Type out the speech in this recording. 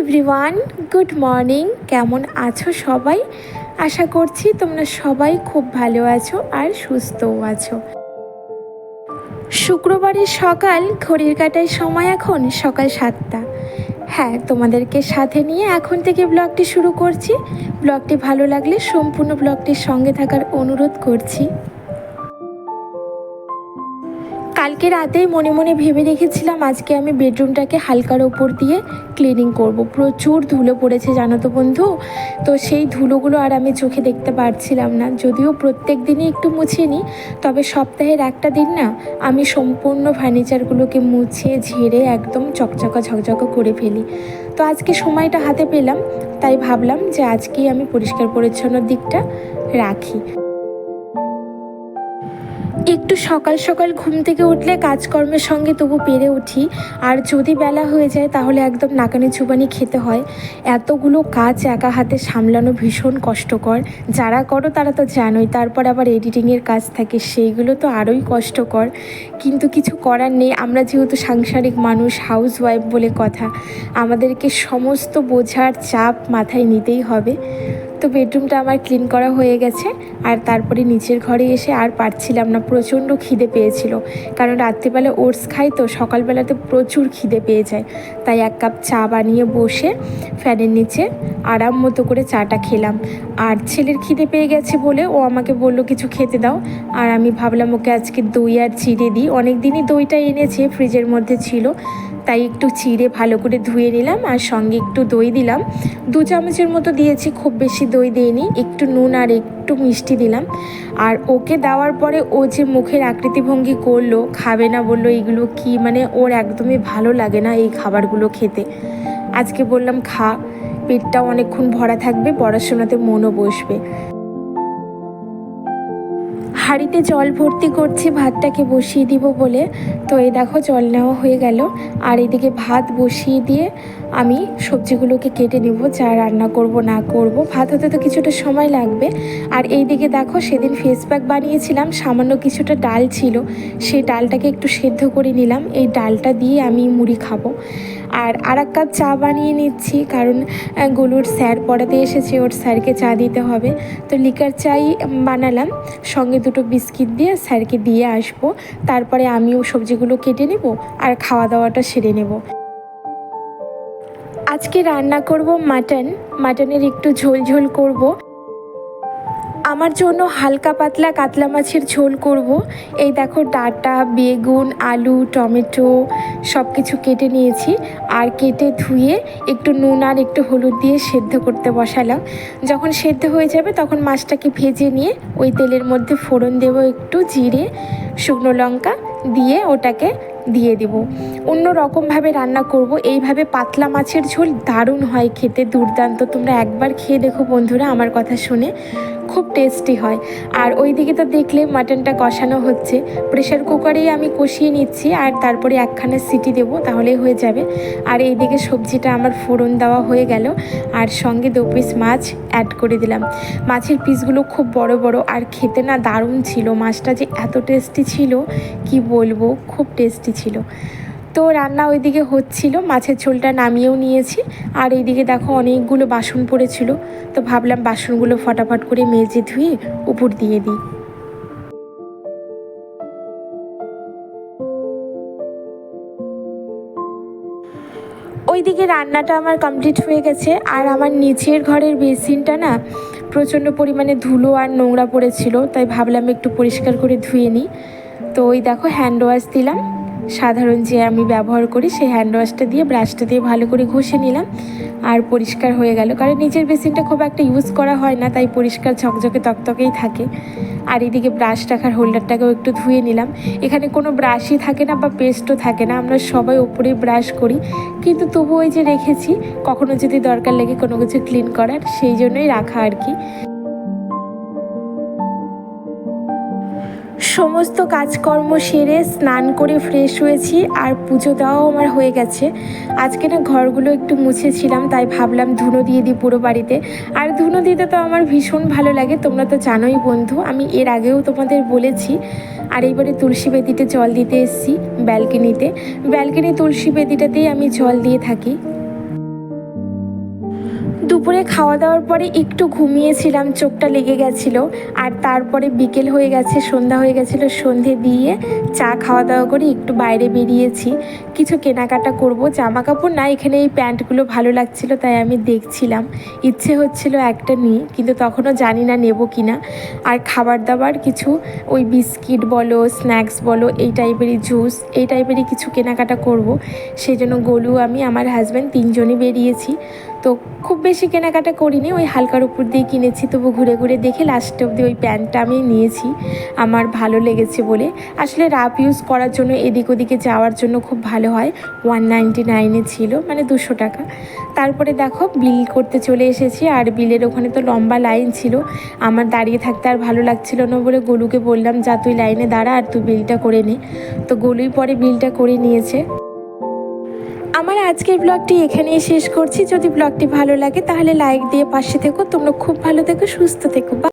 Everyone, good morning. কেমন আছো সবাই? আশা করছি তোমরা সবাই খুব ভালো আছো আর সুস্থও আছো। শুক্রবারের সকাল, ঘড়ির কাটায় সময় এখন সকাল সাতটা। হ্যাঁ তোমাদেরকে সাথে নিয়ে এখন থেকে ব্লগটি শুরু করছি। ব্লগটি ভালো লাগলে সম্পূর্ণ ব্লগটির সঙ্গে থাকার অনুরোধ করছি। কালকে রাতেই মনে মনে ভেবে রেখেছিলাম আজকে আমি বেডরুমটাকে হালকার ওপর দিয়ে ক্লিনিং করব। প্রচুর ধুলো পড়েছে, জানো তো বন্ধু? তো সেই ধুলোগুলো আর আমি চোখে দেখতে পারছিলাম না। যদিও প্রত্যেক দিনই একটু মুছে নিই, তবে সপ্তাহের একটা দিন না, আমি সম্পূর্ণ ফার্নিচারগুলোকে মুছে, ঝেড়ে একদম চকচকা ঝকঝকা করে ফেলি। তো আজকে সময়টা হাতে পেলাম, তাই ভাবলাম যে আজকেই আমি পরিষ্কার পরিচ্ছন্ন দিকটা রাখি। একটু সকাল সকাল ঘুম থেকে উঠলে কাজকর্মের সঙ্গে তবু পেরে উঠি। আর যদি বেলা হয়ে যায়, তাহলে একদম নাকানি চুবানি খেতে হয়। এতগুলো কাজ একা হাতে সামলানো ভীষণ কষ্টকর। যারা করো, তারা তো জানোই, তারপর আবার এডিটিংয়ের কাজ থাকে, সেইগুলো তো আরোই কষ্টকর। কিন্তু কিছু করার নেই, আমরা যেহেতু সাংসারিক মানুষ হাউস ওয়াইফ বলে কথা, আমাদেরকে সমস্ত বোঝার চাপ মাথায় নিতেই হবে। তো বেডরুমটা আমার ক্লিন করা হয়ে গেছে আর তারপরে নিচের ঘরে এসে আর পারছিলাম না, প্রচণ্ড খিদে পেয়েছিল। কারণ রাত্রিবেলা ওটস খাই তো সকালবেলাতে প্রচুর খিদে পেয়ে যায়। তাই এক কাপ চা বানিয়ে বসে ফ্যানের নিচে আরাম মতো করে চাটা খেলাম। আর ছেলের খিদে পেয়ে গেছে বলে ও আমাকে বলল, কিছু খেতে দাও। আর আমি ভাবলাম, ওকে আজকে দই আর চিড়ে দিই। অনেক দিনই দইটা এনেছে, ফ্রিজের মধ্যে ছিল। তাই একটু চিড়ে ভালো করে ধুয়ে নিলাম আর সঙ্গে একটু দই দিলাম। দু চামচের মতো দিয়েছি, খুব বেশি দই দিইনি, একটু নুন আর একটু মিষ্টি দিলাম। আর ওকে দেওয়ার পরে ও যে মুখের আকৃতিভঙ্গি করল, খাবে না বলল, এগুলো কি মানে ওর একদমই ভালো লাগে না এই খাবারগুলো খেতে। আজকে বললাম, খা পেটটাও অনেকক্ষণ ভরা থাকবে, পড়াশোনাতে মনও বসবে। হাঁড়িতে জল ভর্তি করছি, ভাতটাকে বসিয়ে দিব বলে। তো এই দেখো জল নেওয়া হয়ে গেল। আর এদিকে ভাত বসিয়ে দিয়ে আমি সবজিগুলোকে কেটে নেব, যা রান্না করব না করব। ভাত হতে তো কিছুটা সময় লাগবে। আর এই দিকে দেখো সেদিন ফেস প্যাক বানিয়েছিলাম, সামান্য কিছুটা ডাল ছিল। সেই ডালটাকে একটু সেদ্ধ করে নিলাম। এই ডালটা দিয়ে আমি মুড়ি খাব। আর আর এক কাপ চা বানিয়ে নিচ্ছি, কারণ গোলুর স্যার পড়াতে এসেছে, ওর স্যারকে চা দিতে হবে। তো লিকার চাই বানালাম। সঙ্গে দুটো বিস্কিট দিয়ে স্যারকে দিয়ে আসব। তারপরে আমিও সবজিগুলো কেটে নেব আর খাওয়া দাওয়াটা সেরে নেব। আজকে রান্না করব মাটন। মাটনের একটু ঝোল ঝোল করব। আমার জন্য হালকা পাতলা কাতলা মাছের ঝোল করব। এই দেখো ডাটা, বেগুন, আলু, টমেটো সব কিছু কেটে নিয়েছি। আর কেটে ধুয়ে একটু নুন আর একটু হলুদ দিয়ে সেদ্ধ করতে বসালাম। যখন সেদ্ধ হয়ে যাবে তখন মাছটাকে ভেজে নিয়ে ওই তেলের মধ্যে ফোড়ন দেব একটু, জিরে, শুকনো লঙ্কা দিয়ে ওটাকে দিয়ে দেব। অন্য রকমভাবে রান্না করব। এইভাবে পাতলা মাছের ঝোল দারুণ হয় খেতে, দুর্দান্ত। তোমরা একবার খেয়ে দেখো বন্ধুরা, আমার কথা শুনে। খুব টেস্টি হয়। আর ওই দিকে তো দেখলে মাটনটা কষানো হচ্ছে। প্রেশার কুকারেই আমি কষিয়ে নিচ্ছি আর তারপরে একখানা সিটি দেবো, তাহলেই হয়ে যাবে। আর এই দিকে সবজিটা আমার ফোড়ন দেওয়া হয়ে গেল। আর সঙ্গে দু পিস মাছ অ্যাড করে দিলাম। মাছের পিসগুলো খুব বড় বড়। আর খেতে না দারুণ ছিল। মাছটা যে এত টেস্টি ছিল, কি বলব? খুব টেস্টি ছিল। তো রান্না ওইদিকে হচ্ছিল, মাছের ঝোলটা নামিয়েও নিয়েছি। আর এইদিকে দেখো অনেকগুলো বাসন পড়েছিল। তো ভাবলাম বাসনগুলো ফটাফট করে মেজে ধুয়ে উপর দিয়ে দিই। ওইদিকে রান্নাটা আমার কমপ্লিট হয়ে গেছে। আর আমার নিচের ঘরের বেসিনটা না প্রচণ্ড পরিমাণে ধুলো আর নোংরা পড়েছিল। তাই ভাবলাম একটু পরিষ্কার করে ধুয়ে নিই। তো ওই দেখো হ্যান্ড ওয়াশ দিলাম। সাধারণ যে আমি ব্যবহার করি, সেই হ্যান্ড ওয়াশটা দিয়ে ব্রাশটা দিয়ে ভালো করে ঘষে নিলাম আর পরিষ্কার হয়ে গেল। কারণ নিচের বেসিনটা খুব একটা ইউজ করা হয় না, তাই পরিষ্কার ঝকঝকে তকতকেই থাকে। আর এদিকে ব্রাশ রাখার হোল্ডারটাকেও একটু ধুয়ে নিলাম। এখানে কোনো ব্রাশই থাকে না বা পেস্টও থাকে না, আমরা সবাই ওপরেই ব্রাশ করি। কিন্তু তবু ওই যে রেখেছি, কখনো যদি দরকার লাগে কোনো কিছু ক্লিন করার, সেই জন্যই রাখা আর কি। সমস্ত কাজকর্ম সেরে স্নান করে ফ্রেশ হয়েছি আর পুজো দেওয়াও আমার হয়ে গেছে। আজকে না ঘরগুলো একটু মুছেছিলাম, তাই ভাবলাম ধুনো দিয়ে দিই পুরো বাড়িতে। আর ধুনো দিতে তো আমার ভীষণ ভালো লাগে, তোমরা তো জানোই বন্ধু, আমি এর আগেও তোমাদের বলেছি। আর এইবারে তুলসী বেদিতে জল দিতে এসেছি, ব্যালকনিতে। ব্যালকনি তুলসী বেদিটাতেই আমি জল দিয়ে থাকি। দুপুরে খাওয়া দাওয়ার পরে একটু ঘুমিয়েছিলাম, চোখটা লেগে গেছিল। আর তারপরে বিকেল হয়ে গেছে, সন্ধ্যা হয়ে গেছিল, সন্ধে দিয়ে চা খাওয়া দাওয়া করে একটু বাইরে বেরিয়েছি। কিছু কেনাকাটা করব জামা কাপড় না, এখানে এই প্যান্টগুলো ভালো লাগছিল, তাই আমি দেখছিলাম। ইচ্ছে হচ্ছিল একটা নিয়ে কিন্তু তখনও জানি না নেব কি না আর খাবার দাবার কিছু, ওই বিস্কিট বলো, স্ন্যাক্স বলো, এই টাইপেরই জুস, এই টাইপেরই কিছু কেনাকাটা করব। সেই জন্য গোলু, আমি, আমার হাজব্যান্ড তিনজনই বেরিয়েছি। তো খুব বেশি কেনাকাটা করিনি, ওই হালকার উপর দিয়ে কিনেছি, তবু ঘুরে ঘুরে দেখে লাস্টে অবধি ওই প্যান্টটা আমি নিয়েছি, আমার ভালো লেগেছে বলে। আসলে রাফ ইউজ করার জন্য এদিক ওদিকে যাওয়ার জন্য খুব ভালো হয় ওয়ান নাইনটি নাইনে ছিল মানে দুশো টাকা। তারপরে দেখো বিল করতে চলে এসেছি, আর বিলের ওখানে তো লম্বা লাইন ছিল, আমার দাঁড়িয়ে থাকতে আর ভালো লাগছিল না বলে গোলুকে বললাম, যা তুই লাইনে দাঁড়া আর তুই বিলটা করে নে। তো গোলুই পরে বিলটা করে নিয়েছে। আমার আজকের ব্লগটি এখানেই শেষ করছি। যদি ব্লগটি ভালো লাগে তাহলে লাইক দিয়ে পাশে থেকো। তোমরা খুব ভালো থেকো, সুস্থ থেকো.